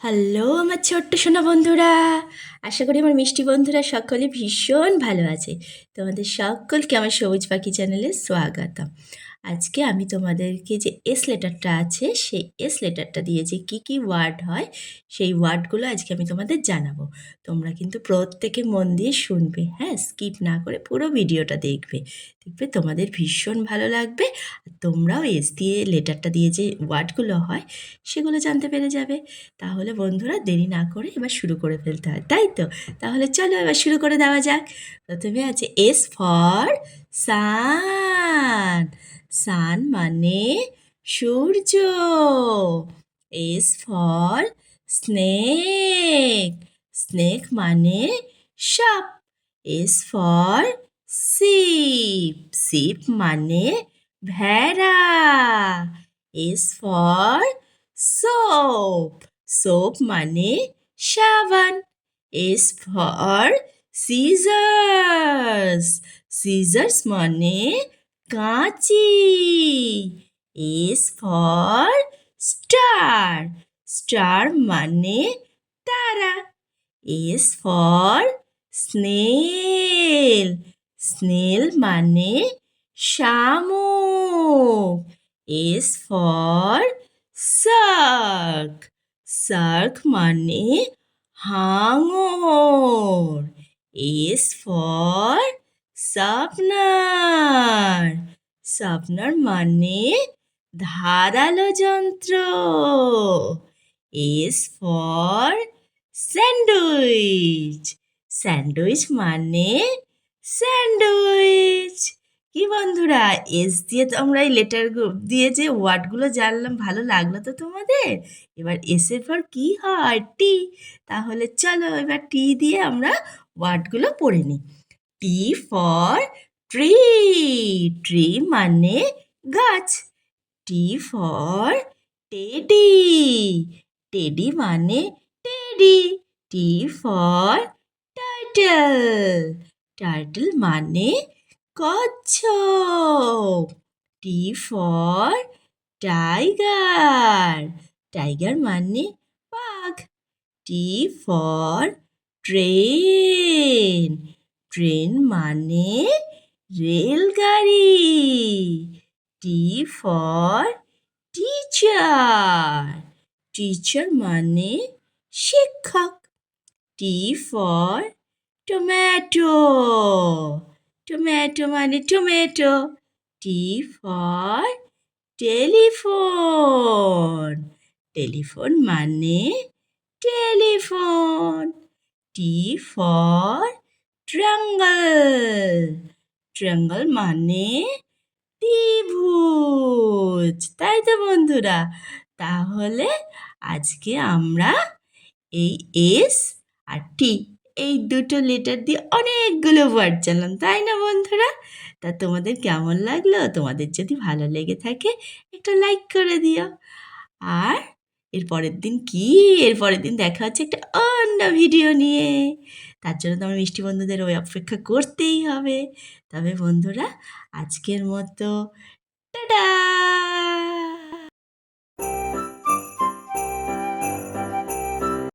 Hello আমার ছোট্ট সোনা বন্ধুরা। আশা করি আমার মিষ্টি বন্ধুরা সকলে ভীষণ ভালো আছে। তোমাদের সকলকে আমার সবুজ পাখি চ্যানেলে স্বাগতম। আজকে আমি তোমাদেরকে যে এস লেটারটা আছে, সেই এস লেটারটা দিয়ে যে কী কী ওয়ার্ড হয়, সেই ওয়ার্ডগুলো আজকে আমি তোমাদের জানাব। তোমরা কিন্তু প্রত্যেকে মন দিয়ে শুনবে হ্যাঁ? স্কিপ না করে পুরো ভিডিওটা দেখবে। দেখবে তোমাদের ভীষণ ভালো লাগবে, আর তোমরাও এস দিয়ে লেটারটা দিয়ে যে ওয়ার্ডগুলো হয়, সেগুলো জানতে পেরে যাবে। তাহলে বন্ধুরা দেরি না করে এবার শুরু করে ফেলতে হয়, তাই তো? তাহলে চলো এবার শুরু করে দেওয়া যাক। প্রথমে আছে এস ফর সান সান মানে সূর্য। এস ফর স্নেক স্নেক মানে সাপ। এস ফর সিপ সিপ মানে ভেড়া। এস ফর সোপ সোপ মানে সাবান। এস ফর সিজার্স সিজার্স মানে কাঁচি। এস ফর স্টার স্টার মানে তারা। এস ফর স্নেল স্নেল মানে শামুক। এস ফর সার্ক সার্ক মানে হাঙর। এস ফর সাপনার সাপনার মানে ধারালো যন্ত্র। এস ফর স্যান্ডউইচ স্যান্ডউইচ মানে স্যান্ডউইচ কি বন্ধুরা এস দিয়ে তো আমরা এই লেটার দিয়ে যে ওয়ার্ডগুলো জানলাম, ভালো লাগল তো তোমাদের? এবার এসের পর কি হয়? টি তাহলে চলো এবার টি দিয়ে আমরা ওয়ার্ডগুলো পড়ে নিই। টি ফর ট্রি ট্রি মানে গাছ। টি ফর টেডি টেডি মানে teddy. T for turtle turtle মানে কচ্ছপ। টি ফর টাইগার টাইগার মানে বাঘ। T for train. ট্রেন মানে রেলগাড়ি। টি ফর টিচার টিচার মানে শিক্ষক। টি ফর টমেটো টমেটো মানে tomato T for telephone telephone মানে telephone T for triangle triangle মানে ত্রিভুজ। তাই তো বন্ধুরা, তাহলে আজকে আমরা এই এস আর টি এই দুটো লেটার দিয়ে অনেকগুলো ওয়ার্ড জানলাম, তাই না বন্ধুরা? তা তোমাদের কেমন লাগল? তোমাদের যদি ভালো লেগে থাকে, একটা লাইক করে দিও। আর এর পরের দিন কি? এর পরের দিন দেখা হচ্ছে একটা অন্য ভিডিও নিয়ে। তার জন্য তো আমার মিষ্টি বন্ধুদের ওই অপেক্ষা করতেই হবে। তবে বন্ধুরা, আজকের মতো, টাটা!